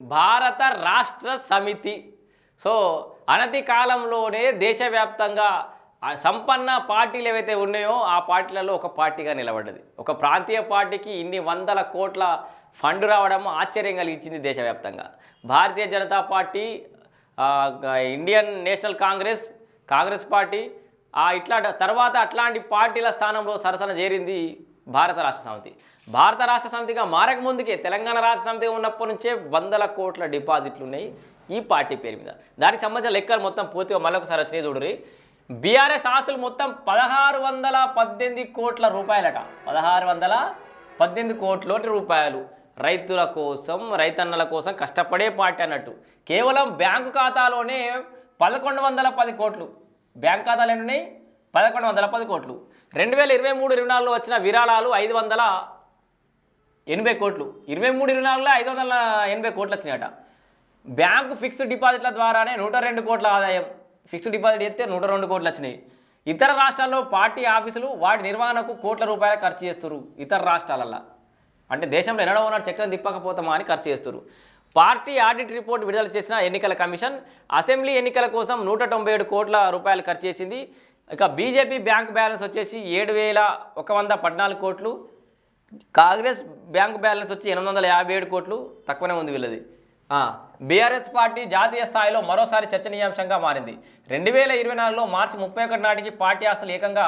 భారత రాష్ట్ర సమితి. సో అనతి కాలంలోనే దేశవ్యాప్తంగా సంపన్న పార్టీలు ఏవైతే ఉన్నాయో ఆ పార్టీలలో ఒక పార్టీగా నిలబడ్డది. ఒక ప్రాంతీయ పార్టీకి ఇన్ని వందల కోట్ల ఫండ్ రావడం ఆశ్చర్యం కలిగించింది దేశవ్యాప్తంగా. Bharatiya Janata party Indian national Congress Congress party ఆ ఇట్లా తర్వాత అట్లాంటి పార్టీల స్థానంలో సరసన చేరింది భారత రాష్ట్ర సమితి. భారత రాష్ట్ర సమితిగా మారక ముందుకే తెలంగాణ రాష్ట్ర సమితిగా ఉన్నప్పటి నుంచే వందల కోట్ల డిపాజిట్లు ఉన్నాయి ఈ పార్టీ పేరు మీద. దానికి సంబంధించిన లెక్కలు మొత్తం పూర్తిగా మళ్ళొకసారి వచ్చినాయి చూడరి బీఆర్ఎస్ ఆస్తులు మొత్తం పదహారు వందల పద్దెనిమిది కోట్ల రూపాయలట. పదహారు వందల పద్దెనిమిది కోట్ల రూపాయలు. రైతుల కోసం రైతన్నల కోసం కష్టపడే పార్టీ అన్నట్టు. కేవలం బ్యాంకు ఖాతాలోనే పదకొండు వందల పది కోట్లు. బ్యాంక్ ఖాతాలు ఎన్ని ఉన్నాయి? పదకొండు వందల పది కోట్లు. రెండు వేల ఇరవై మూడు ఇరవై నాలుగులో వచ్చిన విరాళాలు ఐదు వందల ఎనభై కోట్లు. ఇరవై మూడు ఇరవై నాలుగులో ఐదు వందల ఎనభై కోట్లు వచ్చినాయట. బ్యాంకు ఫిక్స్డ్ డిపాజిట్ల ద్వారానే నూట రెండు కోట్ల ఆదాయం. ఫిక్స్డ్ డిపాజిట్ చేస్తే నూట రెండు కోట్లు వచ్చినాయి. ఇతర రాష్ట్రాల్లో పార్టీ ఆఫీసులు వాటి నిర్వహణకు కోట్ల రూపాయలు ఖర్చు చేస్తారు ఇతర రాష్ట్రాలల్లో. అంటే దేశంలో ఎన్నడో ఉన్నాడు చక్రం తిప్పకపోతామా అని ఖర్చు చేస్తారు పార్టీ ఆడిట్ రిపోర్ట్ విడుదల చేసిన ఎన్నికల కమిషన్ అసెంబ్లీ ఎన్నికల కోసం నూట తొంభై ఏడు కోట్ల రూపాయలు ఖర్చు చేసింది. ఇక బీజేపీ బ్యాంక్ బ్యాలెన్స్ వచ్చేసి ఏడు వేల ఒక వంద పద్నాలుగు కోట్లు. కాంగ్రెస్ బ్యాంక్ బ్యాలెన్స్ వచ్చి ఎనిమిది వందల యాభై ఏడు కోట్లు. తక్కువనే ఉంది వీళ్ళది. బీఆర్ఎస్ పార్టీ జాతీయ స్థాయిలో మరోసారి చర్చనీయాంశంగా మారింది. రెండు వేల ఇరవై నాలుగులో మార్చి ముప్పై ఒకటి నాటికి పార్టీ ఆస్తులు ఏకంగా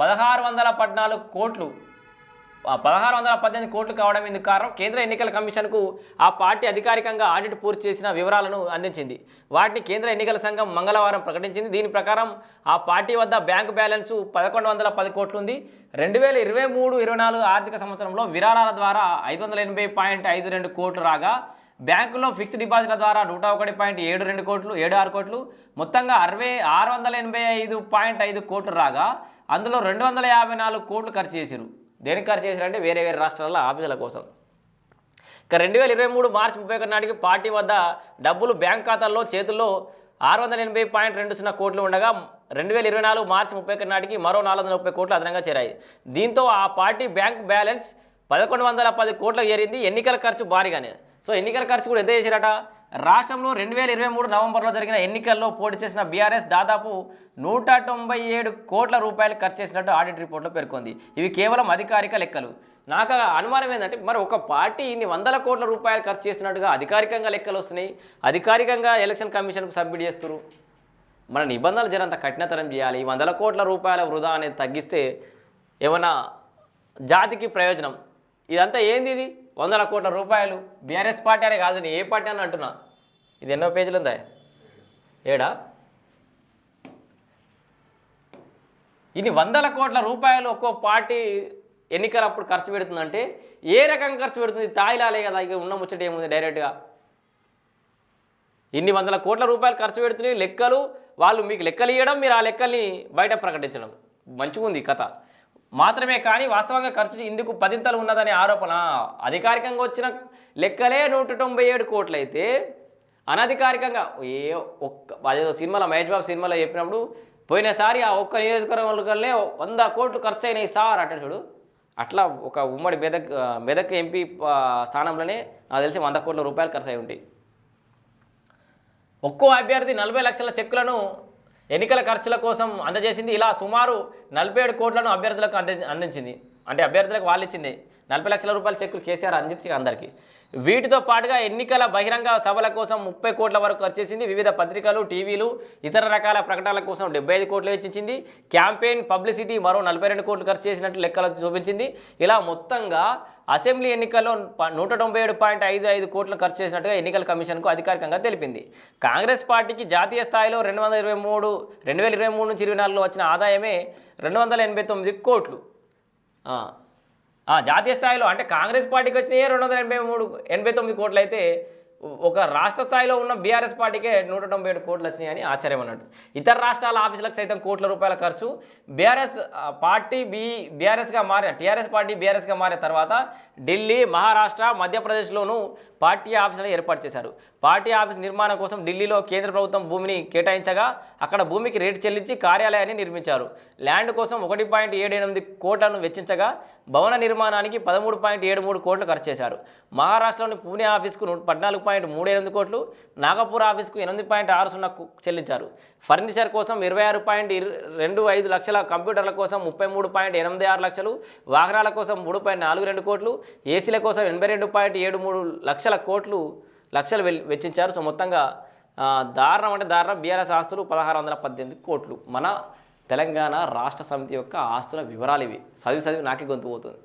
పదహారు వందల పద్నాలుగు కోట్లు పదహారు వందల పద్దెనిమిది కోట్లు కావడం ఇందుకు కారణం కేంద్ర ఎన్నికల కమిషన్కు ఆ పార్టీ అధికారికంగా ఆడిట్ పూర్తి చేసిన వివరాలను అందించింది. వాటిని కేంద్ర ఎన్నికల సంఘం మంగళవారం ప్రకటించింది. దీని ప్రకారం ఆ పార్టీ వద్ద బ్యాంకు బ్యాలెన్స్ పదకొండు వందల పది కోట్లు ఉంది రెండు వేల ఇరవై మూడు ఇరవై నాలుగు ఆర్థిక సంవత్సరంలో విరాళాల ద్వారా ఐదు వందల ఎనభై పాయింట్ ఐదు రెండు కోట్లు రాగా బ్యాంకులో ఫిక్స్డ్ డిపాజిట్ల ద్వారా నూట ఒకటి పాయింట్ ఏడు రెండు కోట్లు ఏడు ఆరు కోట్లు మొత్తంగా అరవై ఆరు వందల ఎనభై ఐదు పాయింట్ ఐదు కోట్లు రాగా అందులో రెండు వందల యాభై నాలుగు కోట్లు ఖర్చు చేశారు దేనికి ఖర్చు చేశారంటే వేరే వేరే రాష్ట్రాల ఆఫీసుల కోసం. ఇక రెండు వేల ఇరవై మూడు మార్చి ముప్పై ఒకటి నాటికి పార్టీ వద్ద డబ్బులు బ్యాంక్ ఖాతాల్లో చేతుల్లో ఆరు వందల ఎనభై పాయింట్ రెండు సున్నా కోట్లు ఉండగా రెండు వేల ఇరవై నాలుగు మార్చి ముప్పై ఒకటి నాటికి మరో నాలుగు వందల ముప్పై కోట్లు అదనంగా చేరాయి. దీంతో ఆ పార్టీ బ్యాంక్ బ్యాలెన్స్ పదకొండు వందల పది కోట్లకు చేరింది. ఎన్నికల ఖర్చు భారీగానే. సో ఎన్నికల ఖర్చు కూడా ఎంత చేశారట? రాష్ట్రంలో రెండు వేల ఇరవై మూడు నవంబర్లో జరిగిన ఎన్నికల్లో పోటీ చేసిన బీఆర్ఎస్ దాదాపు నూట తొంభై ఏడు కోట్ల రూపాయలు ఖర్చు చేసినట్టు ఆడిట్ రిపోర్ట్లో పేర్కొంది. ఇవి కేవలం అధికారిక లెక్కలు. నాకు అనుమానం ఏంటంటే మరి ఒక పార్టీ ఇన్ని వందల కోట్ల రూపాయలు ఖర్చు చేసినట్టుగా అధికారికంగా లెక్కలు వస్తున్నాయి. అధికారికంగా ఎలక్షన్ కమిషన్కు సబ్మిట్ చేస్తారు మన నిబంధనలు జరంత కఠినతరం చేయాలి. ఈ వందల కోట్ల రూపాయల వృధా అనేది తగ్గిస్తే ఏమన్నా జాతికి ప్రయోజనం? ఇదంతా ఏంది ఇది? వందల కోట్ల రూపాయలు? బీఆర్ఎస్ పార్టీ అనే కాదు నేను ఏ పార్టీ అని అంటున్నా. ఇది ఎన్నో పేజీలు ఉందా? ఏడా? ఇన్ని వందల కోట్ల రూపాయలు ఒక్కో పార్టీ ఎన్నికలప్పుడు ఖర్చు పెడుతుందంటే ఏ రకంగా ఖర్చు పెడుతుంది? తాయిలాలే కదా ఇక ఉన్న ముచ్చట ఏముంది డైరెక్ట్గా? ఇన్ని వందల కోట్ల రూపాయలు ఖర్చు పెడుతున్నాయి లెక్కలు వాళ్ళు మీకు లెక్కలు ఇవ్వడం మీరు ఆ లెక్కల్ని బయట ప్రకటించడం. మంచిగా ఉంది కథ. మాత్రమే కానీ వాస్తవంగా ఖర్చు ఇందుకు పదింతలు ఉన్నదనే ఆరోపణ. అధికారికంగా వచ్చిన లెక్కలే నూట తొంభై ఏడు కోట్లయితే అనధికారికంగా ఏ ఒక్క అదేదో సినిమాలో మహేష్ బాబు సినిమాలో చెప్పినప్పుడు పోయినసారి ఆ ఒక్క నియోజకవర్గంలోనే వంద కోట్లు ఖర్చు అయినాయి సార్ అట్ట చూడు. అట్లా ఒక ఉమ్మడి మెదక్ మెదక్ ఎంపీ స్థానంలోనే నాకు తెలిసి వంద కోట్ల రూపాయలు ఖర్చు అయి ఉంటాయి. ఒక్కో అభ్యర్థి నలభై లక్షల చెక్కులను ఎన్నికల ఖర్చుల కోసం అందజేసింది. ఇలా సుమారు నలభై ఏడు కోట్లను అభ్యర్థులకు అంది అందించింది. అంటే అభ్యర్థులకు వాళ్ళు ఇచ్చింది. నలభై లక్షల రూపాయల చెక్కులు కేసీఆర్ అందించి అందరికీ. వీటితో పాటుగా ఎన్నికల బహిరంగ సభల కోసం ముప్పై కోట్ల వరకు ఖర్చు చేసింది వివిధ పత్రికలు టీవీలు ఇతర రకాల ప్రకటనల కోసం డెబ్బై ఐదు కోట్లు వెచ్చించింది. క్యాంపెయిన్ పబ్లిసిటీ మరో నలభై రెండు కోట్లు ఖర్చు చేసినట్టు లెక్కలు చూపించింది. ఇలా మొత్తంగా అసెంబ్లీ ఎన్నికల్లో నూట తొంభై ఏడు పాయింట్ ఐదు ఐదు కోట్లు ఖర్చు చేసినట్టుగా ఎన్నికల కమిషన్కు అధికారికంగా తెలిపింది. కాంగ్రెస్ పార్టీకి జాతీయ స్థాయిలో రెండు వందల ఇరవై మూడు రెండు వేల ఇరవై మూడు నుంచి ఇరవై నాలుగులో వచ్చిన ఆదాయమే రెండు వందల ఎనభై తొమ్మిది కోట్లు. జాతీయ స్థాయిలో అంటే కాంగ్రెస్ పార్టీకి వచ్చినాయే రెండు వందల ఎనభై మూడు ఎనభై తొమ్మిది కోట్లు అయితే ఒక రాష్ట్ర స్థాయిలో ఉన్న బీఆర్ఎస్ పార్టీకే నూట తొంభై ఏడు కోట్లు వచ్చినాయని ఆశ్చర్యం అన్నట్టు. ఇతర రాష్ట్రాల ఆఫీసులకు సైతం కోట్ల రూపాయల ఖర్చు. బీఆర్ఎస్ పార్టీ బీ బీఆర్ఎస్గా మారిన టీఆర్ఎస్ పార్టీ బీఆర్ఎస్గా మారిన తర్వాత ఢిల్లీ మహారాష్ట్ర మధ్యప్రదేశ్లోనూ పార్టీ ఆఫీసులను ఏర్పాటు చేశారు. పార్టీ ఆఫీస్ నిర్మాణం కోసం ఢిల్లీలో కేంద్ర ప్రభుత్వం భూమిని కేటాయించగా అక్కడ భూమికి రేటు చెల్లించి కార్యాలయాన్ని నిర్మించారు. ల్యాండ్ కోసం ఒకటి పాయింట్ ఏడు ఎనిమిది కోట్లను వెచ్చించగా భవన నిర్మాణానికి పదమూడు పాయింట్ ఏడు మూడు కోట్లు ఖర్చు చేశారు. మహారాష్ట్రలోని పూణే ఆఫీస్కు పద్నాలుగు పాయింట్ మూడు ఎనిమిది కోట్లు నాగపూర్ ఆఫీస్కు ఎనిమిది పాయింట్ ఆరు సున్నా చెల్లించారు. ఫర్నిచర్ కోసం ఇరవై ఆరు పాయింట్ రెండు ఐదు లక్షల కంప్యూటర్ల కోసం ముప్పై మూడు పాయింట్ ఎనిమిది ఆరు లక్షలు వాహనాల కోసం మూడు పాయింట్ నాలుగు రెండు కోట్లు ఏసీల కోసం ఎనభై రెండు పాయింట్ ఏడు మూడు లక్షల కోట్లు లక్షలు వెల్- వెచ్చించారు. సో మొత్తంగా దారుణం అంటే దారుణం. బీఆర్ఎస్ ఆస్తులు పదహారు వందల పద్దెనిమిది కోట్లు. మన తెలంగాణ రాష్ట్ర సమితి యొక్క ఆస్తుల వివరాలు ఇవి. చదివి చదివి నాకే గొంతు పోతుంది.